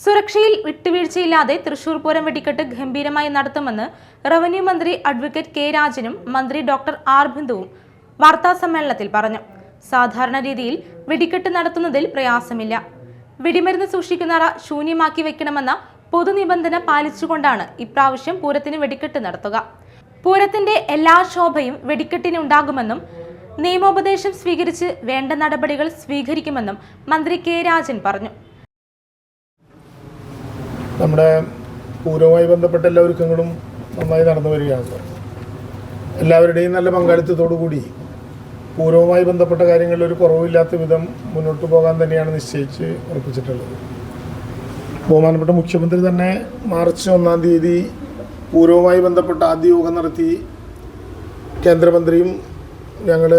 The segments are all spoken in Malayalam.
സുരക്ഷയിൽ വിട്ടുവീഴ്ചയില്ലാതെ തൃശൂർ പൂരം വെടിക്കെട്ട് ഗംഭീരമായി നടത്തുമെന്ന് റവന്യൂ മന്ത്രി അഡ്വക്കേറ്റ് കെ രാജനും മന്ത്രി ഡോക്ടർ ആർ ബിന്ദുവും വാർത്താസമ്മേളനത്തിൽ പറഞ്ഞു. സാധാരണ രീതിയിൽ വെടിക്കെട്ട് നടത്തുന്നതിൽ പ്രയാസമില്ല. വെടിമരുന്ന് സൂക്ഷിക്കുന്നറ ശൂന്യമാക്കി വെക്കണമെന്ന പൊതുനിബന്ധന പാലിച്ചുകൊണ്ടാണ് ഇപ്രാവശ്യം പൂരത്തിന് വെടിക്കെട്ട് നടത്തുക. പൂരത്തിന്റെ എല്ലാ ശോഭയും വെടിക്കെട്ടിനുണ്ടാകുമെന്നും നിയമോപദേശം സ്വീകരിച്ച് വേണ്ട നടപടികൾ സ്വീകരിക്കുമെന്നും മന്ത്രി കെ രാജൻ പറഞ്ഞു. നമ്മുടെ പൂരവുമായി ബന്ധപ്പെട്ട എല്ലാ ഒരുക്കങ്ങളും നന്നായി നടന്നു വരികയാണ്. എല്ലാവരുടെയും നല്ല പങ്കാളിത്തത്തോടു കൂടി പൂരവുമായി ബന്ധപ്പെട്ട കാര്യങ്ങളിൽ ഒരു കുറവില്ലാത്ത വിധം മുന്നോട്ട് പോകാൻ തന്നെയാണ് നിശ്ചയിച്ച് ഉറപ്പിച്ചിട്ടുള്ളത്. ബഹുമാനപ്പെട്ട മുഖ്യമന്ത്രി തന്നെ മാർച്ച് ഒന്നാം തീയതി പൂരവുമായി ബന്ധപ്പെട്ട ആദ്യ യോഗം നടത്തി. കേന്ദ്രമന്ത്രിയും ഞങ്ങൾ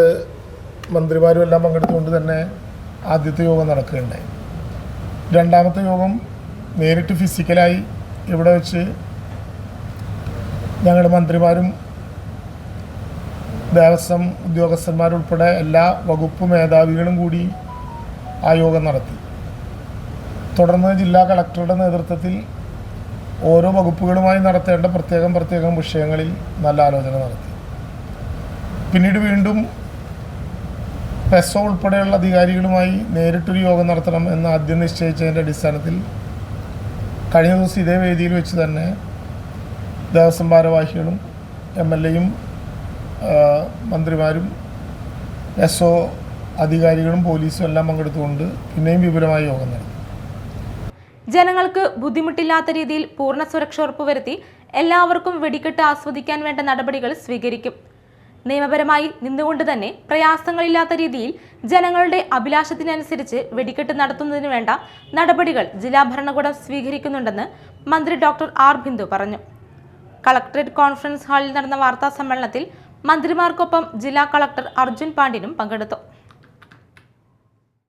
മന്ത്രിമാരും എല്ലാം പങ്കെടുത്തുകൊണ്ട് തന്നെ ആദ്യത്തെ യോഗം നടക്കുകയുണ്ടായി. രണ്ടാമത്തെ യോഗം നേരിട്ട് ഫിസിക്കലായി ഇവിടെ വെച്ച് ഞങ്ങളുടെ മന്ത്രിമാരും ദേവസ്വം ഉദ്യോഗസ്ഥന്മാരുൾപ്പെടെ എല്ലാ വകുപ്പ് മേധാവികളും കൂടി ആ യോഗം നടത്തി. തുടർന്ന് ജില്ലാ കളക്ടറുടെ നേതൃത്വത്തിൽ ഓരോ വകുപ്പുകളുമായി നടത്തേണ്ട പ്രത്യേകം പ്രത്യേകം വിഷയങ്ങളിൽ നല്ല ആലോചന നടത്തി. പിന്നീട് വീണ്ടും പെസോ ഉൾപ്പെടെയുള്ള അധികാരികളുമായി നേരിട്ടൊരു യോഗം നടത്തണം എന്ന് ആദ്യം നിശ്ചയിച്ചതിന്റെ അടിസ്ഥാനത്തിൽ കഴിഞ്ഞ ദിവസം ഇതേ വേദിയിൽ വെച്ച് തന്നെ ദേവസ്വം ഭാരവാഹികളും എം എൽ എയും മന്ത്രിമാരും എസ് ഒ അധികാരികളും പോലീസും എല്ലാം പങ്കെടുത്തുകൊണ്ട് പിന്നെയും വിപുലമായ യോഗം നടത്തി. ജനങ്ങൾക്ക് ബുദ്ധിമുട്ടില്ലാത്ത രീതിയിൽ പൂർണ സുരക്ഷ ഉറപ്പുവരുത്തി എല്ലാവർക്കും വെടിക്കെട്ട് ആസ്വദിക്കാൻ വേണ്ട നടപടികൾ സ്വീകരിക്കും. നിയമപരമായി നിന്നുകൊണ്ട് തന്നെ പ്രയാസങ്ങളില്ലാത്ത രീതിയിൽ ജനങ്ങളുടെ അഭിലാഷത്തിനനുസരിച്ച് വെടിക്കെട്ട് നടത്തുന്നതിന് വേണ്ട നടപടികൾ ജില്ലാ ഭരണകൂടം സ്വീകരിക്കുന്നുണ്ടെന്ന് മന്ത്രി ഡോക്ടർ ആർ ബിന്ദു പറഞ്ഞു. കളക്ടറേറ്റ് കോൺഫറൻസ് ഹാളിൽ നടന്ന വാർത്താ സമ്മേളനത്തിൽ മന്ത്രിമാർക്കൊപ്പം ജില്ലാ കളക്ടർ അർജുൻ പാണ്ഡ്യനും പങ്കെടുത്തു.